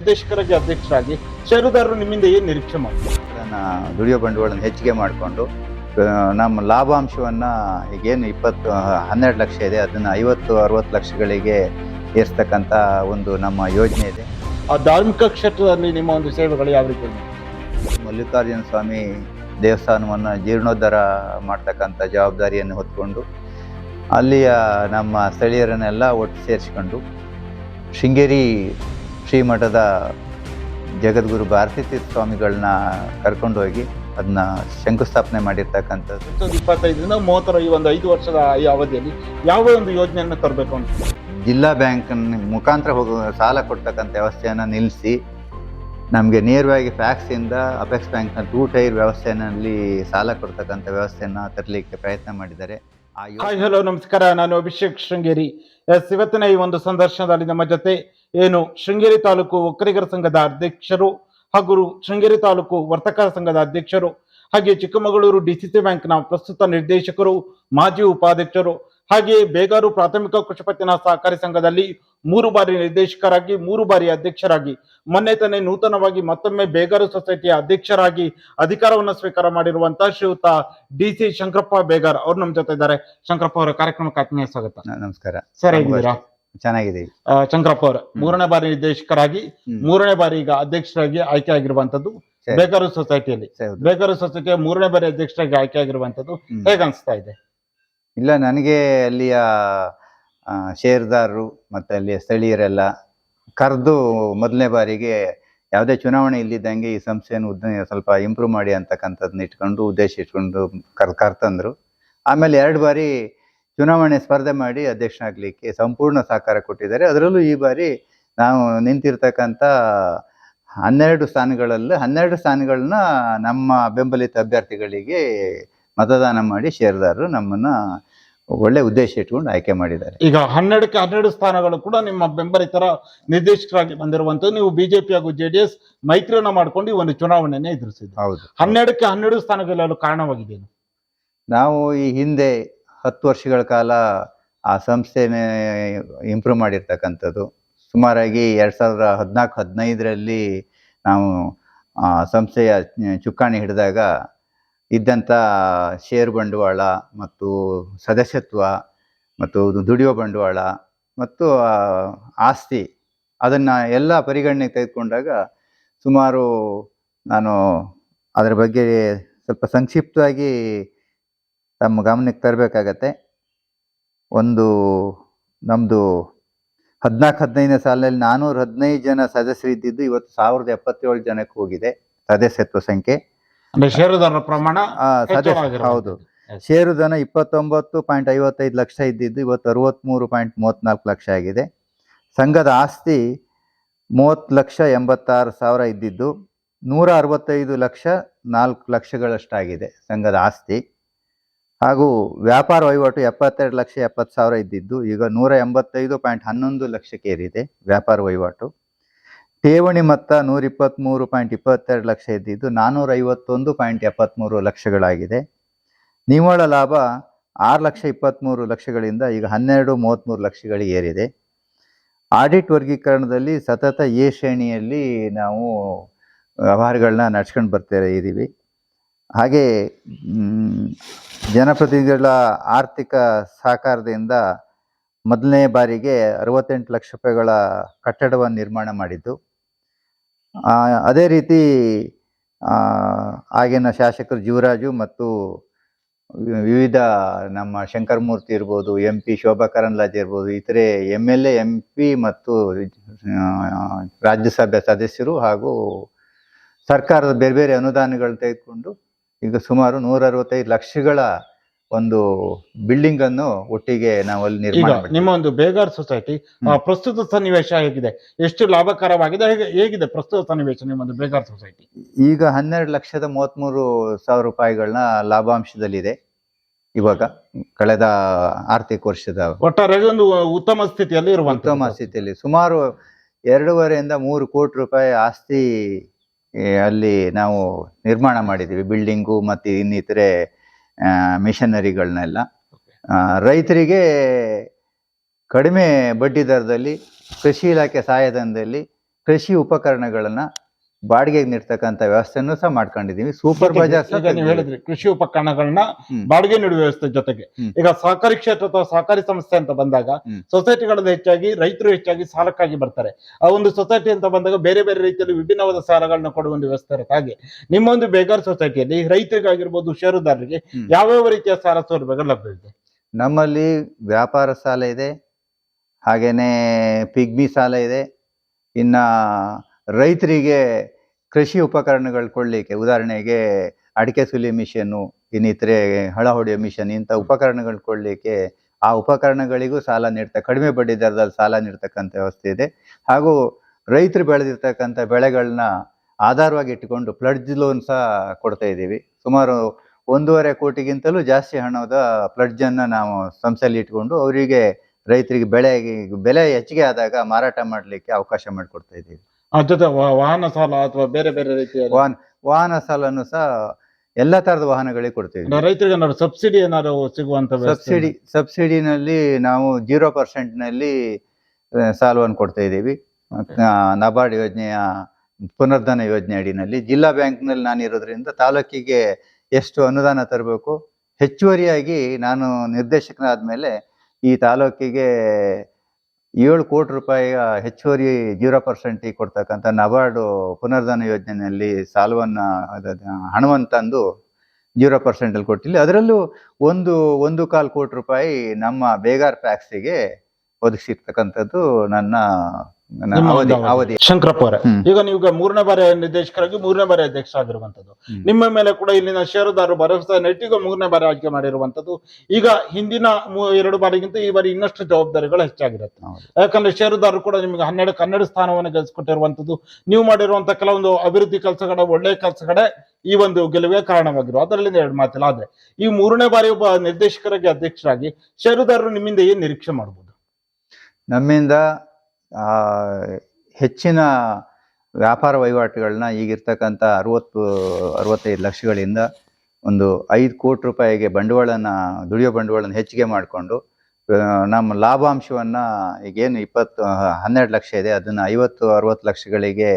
ನಿರ್ದೇಶಕರಾಗಿ ಅಧ್ಯಕ್ಷರಾಗಿ ಷೇರುದಾರರು ನಿಮ್ಮಿಂದ ಏನು ನಿರೀಕ್ಷೆ ಮಾಡ್ತಾರೆ ಅದನ್ನ ದುಡಿಯೋ ಬಂಡವಾಳನ ಹೆಚ್ಚಿಗೆ ಮಾಡಿಕೊಂಡು ನಮ್ಮ ಲಾಭಾಂಶವನ್ನು ಈಗೇನು ಇಪ್ಪತ್ತು ಹನ್ನೆರಡು ಲಕ್ಷ ಇದೆ ಅದನ್ನು ಐವತ್ತು ಅರವತ್ತು ಲಕ್ಷಗಳಿಗೆ ಏರ್ಸ್ತಕ್ಕಂಥ ಒಂದು ನಮ್ಮ ಯೋಜನೆ ಇದೆ ಆ ಧಾರ್ಮಿಕ ಕ್ಷೇತ್ರದಲ್ಲಿ ನಿಮ್ಮ ಒಂದು ಸೇವೆಗಳು ಯಾವ ರೀತಿ? ಮಲ್ಲಿಕಾರ್ಜುನ ಸ್ವಾಮಿ ದೇವಸ್ಥಾನವನ್ನು ಜೀರ್ಣೋದ್ಧಾರ ಮಾಡ್ತಕ್ಕಂಥ ಜವಾಬ್ದಾರಿಯನ್ನು ಹೊತ್ಕೊಂಡು ಅಲ್ಲಿಯ ನಮ್ಮ ಸ್ಥಳೀಯರನ್ನೆಲ್ಲ ಒಟ್ಟು ಸೇರಿಸ್ಕೊಂಡು ಶೃಂಗೇರಿ ಶ್ರೀಮಠದ ಜಗದ್ಗುರು ಭಾರತೀ ತೀರ್ಥ ಸ್ವಾಮಿಗಳನ್ನ ಕರ್ಕೊಂಡೋಗಿ ಅದನ್ನ ಶಂಕುಸ್ಥಾಪನೆ ಮಾಡಿರ್ತಕ್ಕಂಥದ್ದು. ಇಪ್ಪತ್ತೈದರಿಂದ ಮೂವತ್ತರ ಈ ಒಂದು ಐದು ವರ್ಷದ ಈ ಅವಧಿಯಲ್ಲಿ ಯಾವ ಒಂದು ಯೋಜನೆಯನ್ನು ತರಬೇಕು ಅಂತ? ಜಿಲ್ಲಾ ಬ್ಯಾಂಕ್ ಮುಖಾಂತರ ಹೋಗುವ ಸಾಲ ಕೊಡ್ತಕ್ಕಂಥ ವ್ಯವಸ್ಥೆಯನ್ನು ನಿಲ್ಲಿಸಿ ನಮಗೆ ನೇರವಾಗಿ ಫ್ಯಾಕ್ಸಿಂದ ಅಪೆಕ್ಸ್ ಬ್ಯಾಂಕ್ನ ಟೂ ಟೈರ್ ವ್ಯವಸ್ಥೆಯಲ್ಲಿ ಸಾಲ ಕೊಡ್ತಕ್ಕಂಥ ವ್ಯವಸ್ಥೆಯನ್ನು ತರಲಿಕ್ಕೆ ಪ್ರಯತ್ನ ಮಾಡಿದ್ದಾರೆ. ಆ ಯೋ- ಹಾಯ್ ಹಲೋ ನಮಸ್ಕಾರ. ನಾನು ಅಭಿಷೇಕ್ ಶೃಂಗೇರಿ. ಎಸ್ ಇವತ್ತಿನ ಈ ಒಂದು ಸಂದರ್ಶನದಲ್ಲಿ ನಮ್ಮ ಜೊತೆ ಏನು ಶೃಂಗೇರಿ ತಾಲೂಕು ಒಕ್ಕರಿಗರ ಸಂಘದ ಅಧ್ಯಕ್ಷರು ಹಾಗೂ ಶೃಂಗೇರಿ ತಾಲೂಕು ವರ್ತಕರ ಸಂಘದ ಅಧ್ಯಕ್ಷರು ಹಾಗೆ ಚಿಕ್ಕಮಗಳೂರು ಡಿಸಿಸಿ ಬ್ಯಾಂಕ್ನ ಪ್ರಸ್ತುತ ನಿರ್ದೇಶಕರು ಮಾಜಿ ಉಪಾಧ್ಯಕ್ಷರು ಹಾಗೆ ಬೇಗಾರು ಪ್ರಾಥಮಿಕ ಕೃಷಿ ಪತ್ತಿನ ಸಹಕಾರಿ ಸಂಘದಲ್ಲಿ ಮೂರು ಬಾರಿ ನಿರ್ದೇಶಕರಾಗಿ ಮೂರು ಬಾರಿ ಅಧ್ಯಕ್ಷರಾಗಿ ಮೊನ್ನೆ ತಾನೇ ನೂತನವಾಗಿ ಮತ್ತೊಮ್ಮೆ ಬೇಗಾರು ಸೊಸೈಟಿಯ ಅಧ್ಯಕ್ಷರಾಗಿ ಅಧಿಕಾರವನ್ನು ಸ್ವೀಕಾರ ಮಾಡಿರುವಂತಹ ಶ್ರೀಯುತ ಡಿ ಸಿ ಶಂಕರಪ್ಪ ಬೇಗಾರ್ ಅವ್ರು ನಮ್ಮ ಜೊತೆ ಇದ್ದಾರೆ. ಶಂಕರಪ್ಪ ಅವರ ಕಾರ್ಯಕ್ರಮಕ್ಕೆ ಆತ್ಮೀಯ ಸ್ವಾಗತ. ನಮಸ್ಕಾರ. ಸರ್ ಹೇಗಿದ್ದೀರಾ ಚೆನ್ನಾಗಿದ್ದೀವಿ ಆ, ಶಂಕರಪ್ಪ ಅವರು ಮೂರನೇ ಬಾರಿ ನಿರ್ದೇಶಕರಾಗಿ ಮೂರನೇ ಬಾರಿ ಈಗ ಅಧ್ಯಕ್ಷರಾಗಿ ಆಯ್ಕೆ ಆಗಿರುವಂತದ್ದು ಸರಿ. ಸೊಸೈಟಿಯಲ್ಲಿ. ಬೇಗಾರು ಸೊಸೈಟಿಯ ಮೂರನೇ ಬಾರಿ ಅಧ್ಯಕ್ಷರಾಗಿ ಆಯ್ಕೆ ಆಗಿರುವಂತದ್ದು. ಹೇಗೆ ಅನಿಸ್ತಾ ಇದೆ ಇಲ್ಲ ನನಗೆ ಅಲ್ಲಿಯ ಷೇರ್ದಾರರು ಮತ್ತೆ ಮತ್ತು ಅಲ್ಲಿಯ ಸ್ಥಳೀಯರೆಲ್ಲ ಕರೆದು ಮೊದಲನೇ ಬಾರಿಗೆ ಯಾವುದೇ ಚುನಾವಣೆ ಇಲ್ಲಿದ್ದಂಗೆ ಈ ಸಂಸ್ಥೆಯನ್ನು ಉದ್ದ ಸ್ವಲ್ಪ ಇಂಪ್ರೂವ್ ಮಾಡಿ ಅಂತಕ್ಕಂಥದ್ದನ್ನ ಇಟ್ಕೊಂಡು ಉದ್ದೇಶ ಇಟ್ಕೊಂಡು ಕರ್ ಕರ್ತಂದ್ರು ಆಮೇಲೆ ಎರಡು ಬಾರಿ ಚುನಾವಣೆ ಸ್ಪರ್ಧೆ ಮಾಡಿ ಅಧ್ಯಕ್ಷನಾಗಲಿಕ್ಕೆ ಸಂಪೂರ್ಣ ಸಹಕಾರ ಕೊಟ್ಟಿದ್ದಾರೆ. ಅದರಲ್ಲೂ ಈ ಬಾರಿ ನಾವು ನಿಂತಿರ್ತಕ್ಕಂಥ ಹನ್ನೆರಡು ಸ್ಥಾನಗಳಲ್ಲಿ ಹನ್ನೆರಡು ಸ್ಥಾನಗಳನ್ನ ನಮ್ಮ ಬೆಂಬಲಿತ ಅಭ್ಯರ್ಥಿಗಳಿಗೆ ಮತದಾನ ಮಾಡಿ ಶೇರ್ದಾರರು ನಮ್ಮನ್ನ ಒಳ್ಳೆ ಉದ್ದೇಶ ಇಟ್ಕೊಂಡು ಆಯ್ಕೆ ಮಾಡಿದ್ದಾರೆ. ಈಗ ಹನ್ನೆರಡಕ್ಕೆ ಹನ್ನೆರಡು ಸ್ಥಾನಗಳು ಕೂಡ ನಿಮ್ಮ ಬೆಂಬಲಿತರ ನಿರ್ದೇಶಕರಾಗಿ ಬಂದಿರುವಂತ ನೀವು ಬಿಜೆಪಿ ಹಾಗೂ ಜೆಡಿಎಸ್ ಮೈತ್ರಿಯನ್ನ ಮಾಡ್ಕೊಂಡು ಈ ಒಂದು ಚುನಾವಣೆಯನ್ನ ಎದುರಿಸಿದ್ರು ಹೌದು. ಹನ್ನೆರಡಕ್ಕೆ ಹನ್ನೆರಡು ಸ್ಥಾನಗಳಲ್ಲೂ ಕಾರಣವಾಗಿದೆ ನಾವು ಈ ಹಿಂದೆ ಹತ್ತು ವರ್ಷಗಳ ಕಾಲ ಆ ಸಂಸ್ಥೆನೇ ಇಂಪ್ರೂವ್ ಮಾಡಿರ್ತಕ್ಕಂಥದ್ದು. ಸುಮಾರಾಗಿ ಎರಡು ಸಾವಿರದ ಹದಿನಾಲ್ಕು, ಹದಿನೈದರಲ್ಲಿ ನಾವು ಸಂಸ್ಥೆಯ ಚುಕ್ಕಾಣಿ ಹಿಡಿದಾಗ ಇದ್ದಂಥ ಷೇರು ಬಂಡವಾಳ ಮತ್ತು ಸದಸ್ಯತ್ವ ಮತ್ತು ದುಡಿಯೋ ಬಂಡವಾಳ ಮತ್ತು ಆಸ್ತಿ ಅದನ್ನು ಎಲ್ಲ ಪರಿಗಣನೆಗೆ ತೆಗೆದುಕೊಂಡಾಗ ಸುಮಾರು ನಾನು ಅದರ ಬಗ್ಗೆ ಸ್ವಲ್ಪ ಸಂಕ್ಷಿಪ್ತವಾಗಿ ತಮ್ಮ ಗಮನಕ್ಕೆ ತರಬೇಕಾಗತ್ತೆ. ಒಂದು ನಮ್ಮದು ಹದಿನಾಲ್ಕು ಹದಿನೈದನೇ ಸಾಲಿನಲ್ಲಿ ನಾನ್ನೂರ ಹದಿನೈದು ಜನ ಸದಸ್ಯರು ಇದ್ದಿದ್ದು ಇವತ್ತು ಸಾವಿರದ ಎಪ್ಪತ್ತೇಳು ಜನಕ್ಕೆ ಹೋಗಿದೆ ಸದಸ್ಯತ್ವ ಸಂಖ್ಯೆ. ಷೇರುದಾರರ ಪ್ರಮಾಣ ಸದಸ್ಯ ಹೌದು. ಷೇರುಧನ ಇಪ್ಪತ್ತೊಂಬತ್ತು ಪಾಯಿಂಟ್ ಐವತ್ತೈದು ಲಕ್ಷ ಇದ್ದಿದ್ದು ಇವತ್ತು ಅರವತ್ತ್ಮೂರು ಪಾಯಿಂಟ್ ಮೂವತ್ತ್ನಾಲ್ಕು ಲಕ್ಷ ಆಗಿದೆ. ಸಂಘದ ಆಸ್ತಿ ಮೂವತ್ತು ಲಕ್ಷ ಎಂಬತ್ತಾರು ಸಾವಿರ ಇದ್ದಿದ್ದು ನೂರ ಅರವತ್ತೈದು ಲಕ್ಷ ನಾಲ್ಕು ಲಕ್ಷಗಳಷ್ಟಾಗಿದೆ ಸಂಘದ ಆಸ್ತಿ. ಹಾಗೂ ವ್ಯಾಪಾರ ವಹಿವಾಟು ಎಪ್ಪತ್ತೆರಡು ಲಕ್ಷ ಎಪ್ಪತ್ತು ಸಾವಿರ ಇದ್ದಿದ್ದು, ಈಗ ನೂರ ಎಂಬತ್ತೈದು ಪಾಯಿಂಟ್ ಹನ್ನೊಂದು ಲಕ್ಷಕ್ಕೇರಿದೆ ವ್ಯಾಪಾರ ವಹಿವಾಟು. ಠೇವಣಿ ಮೊತ್ತ ನೂರ ಇಪ್ಪತ್ತ್ಮೂರು ಪಾಯಿಂಟ್ ಇಪ್ಪತ್ತೆರಡು ಲಕ್ಷ ಇದ್ದಿದ್ದು ನಾನ್ನೂರ ಐವತ್ತೊಂದು ಪಾಯಿಂಟ್ ಎಪ್ಪತ್ತ್ಮೂರು ಲಕ್ಷಗಳಾಗಿದೆ. ನಿವ್ವಳ ಲಾಭ ಆರು ಲಕ್ಷ ಇಪ್ಪತ್ತ್ಮೂರು ಲಕ್ಷಗಳಿಂದ ಈಗ ಹನ್ನೆರಡು ಮೂವತ್ತ್ಮೂರು ಲಕ್ಷಗಳಿಗೆ ಏರಿದೆ. ಆಡಿಟ್ ವರ್ಗೀಕರಣದಲ್ಲಿ ಸತತ ಎ ಶ್ರೇಣಿಯಲ್ಲಿ ನಾವು ವ್ಯವಹಾರಗಳನ್ನ ನಡ್ಸ್ಕೊಂಡು ಬರ್ತಾ ಇದ್ದೀವಿ. ಹಾಗೆ ಜನಪ್ರತಿನಿಧಿಗಳ ಆರ್ಥಿಕ ಸಹಕಾರದಿಂದ ಮೊದಲನೇ ಬಾರಿಗೆ ಅರವತ್ತೆಂಟು ಲಕ್ಷ ರೂಪಾಯಿಗಳ ಕಟ್ಟಡವನ್ನು ನಿರ್ಮಾಣ ಮಾಡಿದ್ದು. ಅದೇ ರೀತಿ ಆಗಿನ ಶಾಸಕರು ಜೀವರಾಜು ಮತ್ತು ವಿವಿಧ ನಮ್ಮ ಶಂಕರಮೂರ್ತಿ ಇರ್ಬೋದು, ಎಂ ಪಿ ಶೋಭಾ ಕರಂದ್ಲಾಜೆ ಇರ್ಬೋದು, ಇತರೆ M L A, M P ಮತ್ತು ರಾಜ್ಯಸಭೆ ಸದಸ್ಯರು ಹಾಗೂ ಸರ್ಕಾರದ ಬೇರೆ ಬೇರೆ ಅನುದಾನಗಳು ತೆಗೆದುಕೊಂಡು ಈಗ ಸುಮಾರು ನೂರ ಅರವತ್ತೈದು ಲಕ್ಷಗಳ ಒಂದು ಬಿಲ್ಡಿಂಗ್ ಅನ್ನು ಒಟ್ಟಿಗೆ ನಾವು ಅಲ್ಲಿ ಈಗ ನಿಮ್ಮ ಒಂದು ಬೇಗಾರ್ ಸೊಸೈಟಿ ಆ, ಪ್ರಸ್ತುತ ಸನ್ನಿವೇಶ ಹೇಗಿದೆ? ಎಷ್ಟು ಲಾಭಕರವಾಗಿದೆ? ಹೇಗೆ ಹೇಗಿದೆ ಪ್ರಸ್ತುತ ಸನ್ನಿವೇಶ ನಿಮ್ಮದು ಬೇಗಾರ್ ಸೊಸೈಟಿ ಈಗ ಹನ್ನೆರಡು ಲಕ್ಷದ ಮೂವತ್ತ್ಮೂರು ಸಾವಿರ ರೂಪಾಯಿಗಳನ್ನ ಲಾಭಾಂಶದಲ್ಲಿದೆ ಇವಾಗ ಕಳೆದ ಆರ್ಥಿಕ ವರ್ಷದ ಒಟ್ಟಾರೆ ಒಂದು ಉತ್ತಮ ಸ್ಥಿತಿಯಲ್ಲಿ ಉತ್ತಮ ಸ್ಥಿತಿಯಲ್ಲಿ ಸುಮಾರು ಎರಡೂವರೆಯಿಂದ ಮೂರು ಕೋಟಿ ರೂಪಾಯಿ ಆಸ್ತಿ ಅಲ್ಲಿ ನಾವು ನಿರ್ಮಾಣ ಮಾಡಿದ್ದೀವಿ ಬಿಲ್ಡಿಂಗು ಮತ್ತು ಇನ್ನಿತರೆ ಮಿಷನರಿಗಳನ್ನೆಲ್ಲ. ರೈತರಿಗೆ ಕಡಿಮೆ ಬಡ್ಡಿ ದರದಲ್ಲಿ, ಕೃಷಿ ಇಲಾಖೆ ಸಹಾಯಧನದಲ್ಲಿ ಕೃಷಿ ಉಪಕರಣಗಳನ್ನ ಬಾಡಿಗೆಗೆ ನೀಡ್ತಕ್ಕಂಥ ವ್ಯವಸ್ಥೆಯನ್ನು ಸಹ ಮಾಡ್ಕೊಂಡಿದೀವಿ ಸೂಪರ್ ಬಜಾರ್ ಹೇಳಿದ್ರೆ ಈಗ ನೀವು ಹೇಳಿದ್ರಿ ಕೃಷಿ ಉಪಕರಣಗಳನ್ನ ಬಾಡಿಗೆ ನೀಡುವ ವ್ಯವಸ್ಥೆ ಜೊತೆಗೆ. ಈಗ ಸಹಕಾರಿ ಕ್ಷೇತ್ರ ಅಥವಾ ಸಹಕಾರಿ ಸಂಸ್ಥೆ ಅಂತ ಬಂದಾಗ. ಸೊಸೈಟಿಗಳಲ್ಲಿ ಹೆಚ್ಚಾಗಿ ರೈತರು ಹೆಚ್ಚಾಗಿ ಸಾಲಕ್ಕಾಗಿ ಬರ್ತಾರೆ. ಆ ಒಂದು ಸೊಸೈಟಿ ಅಂತ ಬಂದಾಗ ಬೇರೆ ಬೇರೆ ರೀತಿಯಲ್ಲಿ ವಿಭಿನ್ನವಾದ ಸಾಲಗಳನ್ನ ಕೊಡುವ ಒಂದು ವ್ಯವಸ್ಥೆ ಇರುತ್ತೆ. ಹಾಗೆ ನಿಮ್ಮ ಒಂದು ಬೇಗಾರ್ ಸೊಸೈಟಿಯಲ್ಲಿ ರೈತರಿಗಾಗಿರ್ಬೋದು ಷೇರುದಾರರಿಗೆ ಯಾವ ಯಾವ್ಯಾವ ರೀತಿಯ ಸಾಲ ಸೌಲಭ್ಯಗಳು ಲಭ್ಯವಿದೆ ನಮ್ಮಲ್ಲಿ ವ್ಯಾಪಾರ ಸಾಲ ಇದೆ ಹಾಗೇನೆ ಪಿಗ್ಮಿ ಸಾಲ ಇದೆ ಇನ್ನ ರೈತರಿಗೆ ಕೃಷಿ ಉಪಕರಣಗಳು ಕೊಡಲಿಕ್ಕೆ ಉದಾಹರಣೆಗೆ ಅಡಿಕೆ ಸುಲಿ ಮಿಷನ್ನು ಇನ್ನಿತರೆ ಹಳ ಹೊಡೆಯೋ ಮಿಷನ್ ಇಂಥ ಉಪಕರಣಗಳು ಕೊಡಲಿಕ್ಕೆ ಆ ಉಪಕರಣಗಳಿಗೂ ಸಾಲ ನೀಡ್ತಾ ಕಡಿಮೆ ಬಡ್ಡಿ ದರದಲ್ಲಿ ಸಾಲ ನೀಡ್ತಕ್ಕಂಥ ವ್ಯವಸ್ಥೆ ಇದೆ. ಹಾಗೂ ರೈತರು ಬೆಳೆದಿರ್ತಕ್ಕಂಥ ಬೆಳೆಗಳನ್ನ ಆಧಾರವಾಗಿ ಇಟ್ಟುಕೊಂಡು ಪ್ಲಡ್ಜ್ ಲೋನ್ ಸಹ ಕೊಡ್ತಾ ಇದ್ದೀವಿ. ಸುಮಾರು ಒಂದೂವರೆ ಕೋಟಿಗಿಂತಲೂ ಜಾಸ್ತಿ ಹಣದ ಫ್ಲಡ್ಜನ್ನು ಅನ್ನ ನಾವು ಸಂಸ್ಥೆಯಲ್ಲಿ ಇಟ್ಕೊಂಡು ಅವರಿಗೆ ರೈತರಿಗೆ ಬೆಳೆಗೆ ಬೆಲೆ ಹೆಚ್ಚಿಗೆ ಆದಾಗ ಮಾರಾಟ ಮಾಡಲಿಕ್ಕೆ ಅವಕಾಶ ಮಾಡಿಕೊಡ್ತಾ ಇದ್ದೀವಿ. ಆ ಜೊತೆ ವಾಹನ ಸಾಲ ಅಥವಾ ಬೇರೆ ಬೇರೆ ರೀತಿಯ ವಾಹನ ವಾಹನ ಸಾಲನು ಸಹ ಎಲ್ಲ ತರದ ವಾಹನಗಳಿಗೆ ಕೊಡ್ತೀವಿ. ರೈತರಿಗೆ ಏನಾದ್ರು ಸಬ್ಸಿಡಿ ಏನಾದ್ರು ಸಿಗುವಂತ ಸಬ್ಸಿಡಿ ಸಬ್ಸಿಡಿನಲ್ಲಿ ನಾವು ಜೀರೋ ಪರ್ಸೆಂಟ್ನಲ್ಲಿ ಸಾಲವನ್ನು ಕೊಡ್ತಾ ಇದ್ದೀವಿ. ನಬಾರ್ಡ್ ಯೋಜನೆಯ ಪುನರ್ಧನ ಯೋಜನೆ ಅಡಿನಲ್ಲಿ ಜಿಲ್ಲಾ ಬ್ಯಾಂಕ್ನಲ್ಲಿ ನಾನು ಇರೋದ್ರಿಂದ ತಾಲೂಕಿಗೆ ಎಷ್ಟು ಅನುದಾನ ತರಬೇಕು? ಹೆಚ್ಚುವರಿಯಾಗಿ ನಾನು ನಿರ್ದೇಶಕನಾದ ಮೇಲೆ ಈ ತಾಲೂಕಿಗೆ ಏಳು ಕೋಟಿ ರೂಪಾಯಿಯ ಹೆಚ್ಚುವರಿ ಜೀರೋ ಪರ್ಸೆಂಟಿಗೆ ಕೊಡ್ತಕ್ಕಂಥ ನಬಾರ್ಡು ಪುನರ್ಧನ ಯೋಜನೆಯಲ್ಲಿ ಸಾಲವನ್ನ ಹಣವನ್ನು ತಂದು ಜೀರೋ ಪರ್ಸೆಂಟಲ್ಲಿ ಕೊಟ್ಟಿಲ್ಲ ಅದರಲ್ಲೂ ಒಂದು ಒಂದು ಕಾಲು ಕೋಟಿ ರೂಪಾಯಿ ನಮ್ಮ ಬೇಗಾರ್ ಪ್ಯಾಕ್ಸಿಗೆ ಒದಗಿಸಿರ್ತಕ್ಕಂಥದ್ದು ನನ್ನ ಅವಧಿ ಅವಧಿ. ಶಂಕರಪ್ಪ ಅವರೇ. ಈಗ ನೀವು ಮೂರನೇ ಬಾರಿ ನಿರ್ದೇಶಕರಾಗಿ ಮೂರನೇ ಬಾರಿ ಅಧ್ಯಕ್ಷ ಆಗಿರುವಂತದ್ದು ನಿಮ್ಮ ಮೇಲೆ ಕೂಡ ಇಲ್ಲಿನ ಷೇರುದಾರರು ಭರವಸೆ ನೆಟ್ಟಿಗ ಮೂರನೇ ಬಾರಿ ಆಯ್ಕೆ ಮಾಡಿರುವಂತದ್ದು ಈಗ ಹಿಂದಿನ ಎರಡು ಬಾರಿಗಿಂತ ಈ ಬಾರಿ ಇನ್ನಷ್ಟು ಜವಾಬ್ದಾರಿಗಳು ಹೆಚ್ಚಾಗಿರುತ್ತೆ. ಯಾಕಂದ್ರೆ ಷೇರುದಾರರು ಕೂಡ ನಿಮಗೆ ಹನ್ನೆರಡು ಕನ್ನಡ ಸ್ಥಾನವನ್ನು ಗೆಲ್ಸ್ಕೊಟ್ಟಿರುವಂತದ್ದು ನೀವು ಮಾಡಿರುವಂತ ಕೆಲವೊಂದು ಅಭಿವೃದ್ಧಿ ಕೆಲಸಗಳ ಒಳ್ಳೆಯ ಕೆಲಸಗಳೇ ಈ ಒಂದು ಗೆಲುವೇ ಕಾರಣವಾಗಿರುವ ಅದರಲ್ಲಿಂದ ಎರಡು ಮಾತಿಲ್ಲ. ಆದ್ರೆ ಈ ಮೂರನೇ ಬಾರಿ ಒಬ್ಬ ನಿರ್ದೇಶಕರಾಗಿ ಅಧ್ಯಕ್ಷರಾಗಿ ಷೇರುದಾರರು ನಿಮ್ಮಿಂದ ಏನ್ ನಿರೀಕ್ಷೆ ಮಾಡಬಹುದು ನಮ್ಮಿಂದ ಹೆಚ್ಚಿನ ವ್ಯಾಪಾರ ವಹಿವಾಟುಗಳನ್ನ ಈಗಿರ್ತಕ್ಕಂಥ ಅರವತ್ತು, ಅರವತ್ತೈದು ಲಕ್ಷಗಳಿಂದ ಒಂದು ಐದು ಕೋಟಿ ರೂಪಾಯಿಗೆ ಬಂಡವಾಳನ, ದುಡಿಯೋ ಬಂಡವಾಳನ ಹೆಚ್ಚಿಗೆ ಮಾಡಿಕೊಂಡು ನಮ್ಮ ಲಾಭಾಂಶವನ್ನು ಈಗೇನು ಇಪ್ಪತ್ತು ಹನ್ನೆರಡು ಲಕ್ಷ ಇದೆ. ಅದನ್ನು ಐವತ್ತು, ಅರವತ್ತು ಲಕ್ಷಗಳಿಗೆ